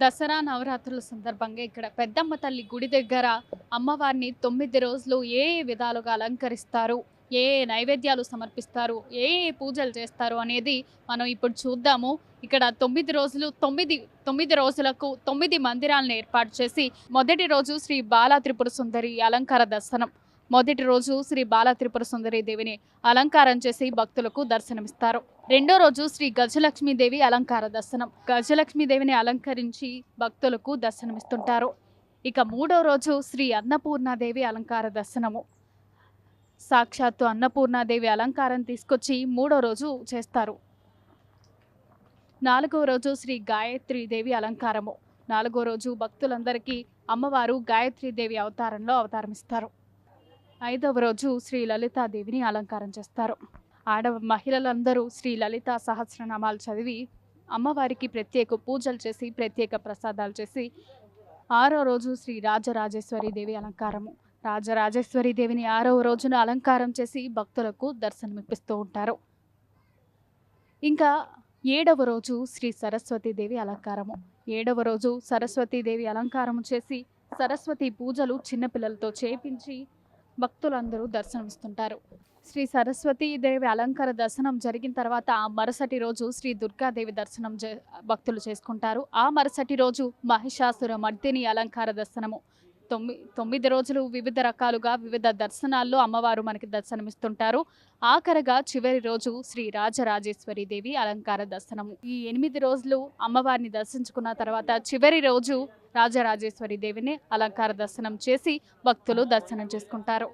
దసరా నవరాత్రుల సందర్భంగా ఇక్కడ పెద్దమ్మ తల్లి గుడి దగ్గర అమ్మవారిని తొమ్మిది రోజులు ఏ విధాలుగా అలంకరిస్తారు? ఏ నైవేద్యాలు సమర్పిస్తారు? ఏ ఏ పూజలు చేస్తారు అనేది మనం ఇప్పుడు చూద్దాము. ఇక్కడ తొమ్మిది రోజులు తొమ్మిది తొమ్మిది రోజులకు తొమ్మిది మందిరాలను ఏర్పాటు చేసి మొదటి రోజు శ్రీ బాలా త్రిపుర సుందరి అలంకార దర్శనం. మొదటి రోజు శ్రీ బాలత్రిపుర సుందరి దేవిని అలంకారం చేసి భక్తులకు దర్శనమిస్తారు. రెండో రోజు శ్రీ గజలక్ష్మీదేవి అలంకార దర్శనం. గజలక్ష్మీదేవిని అలంకరించి భక్తులకు దర్శనమిస్తుంటారు. ఇక మూడో రోజు శ్రీ అన్నపూర్ణాదేవి అలంకార దర్శనము. సాక్షాత్తు అన్నపూర్ణాదేవి అలంకారం తీసుకొచ్చి మూడో రోజు చేస్తారు. నాలుగో రోజు శ్రీ గాయత్రీదేవి అలంకారము. నాలుగో రోజు భక్తులందరికీ అమ్మవారు గాయత్రీదేవి అవతారంలో అవతారమిస్తారు. ఐదవ రోజు శ్రీ లలితాదేవిని అలంకారం చేస్తారు. ఆడవ మహిళలందరూ శ్రీ లలితా సహస్రనామాలు చదివి అమ్మవారికి ప్రత్యేక పూజలు చేసి ప్రత్యేక ప్రసాదాలు చేసి ఆరో రోజు శ్రీ రాజరాజేశ్వరి దేవి అలంకారము. రాజరాజేశ్వరి దేవిని ఆరవ రోజున అలంకారం చేసి భక్తులకు దర్శనమిప్పిస్తూ ఉంటారు. ఇంకా ఏడవ రోజు శ్రీ సరస్వతీదేవి అలంకారము. ఏడవ రోజు సరస్వతీదేవి అలంకారము చేసి సరస్వతి పూజలు చిన్నపిల్లలతో చేపించి భక్తులందరూ దర్శనమిస్తుంటారు. శ్రీ సరస్వతీ దేవి అలంకార దర్శనం జరిగిన తర్వాత ఆ మరుసటి రోజు శ్రీ దుర్గాదేవి దర్శనం చే- భక్తులు చేసుకుంటారు. ఆ మరుసటి రోజు మహిషాసుర మర్దిని అలంకార దర్శనము. తొమ్మిది తొమ్మిది రోజులు వివిధ రకాలుగా వివిధ దర్శనాల్లో అమ్మవారు మనకి దర్శనమిస్తుంటారు. ఆఖరగా చివరి రోజు శ్రీ రాజరాజేశ్వరి దేవి అలంకార దర్శనము. ఈ ఎనిమిది రోజులు అమ్మవారిని దర్శించుకున్న తర్వాత చివరి రోజు రాజరాజేశ్వరి దేవిని అలంకార దర్శనం చేసి భక్తులు దర్శనం చేసుకుంటారు.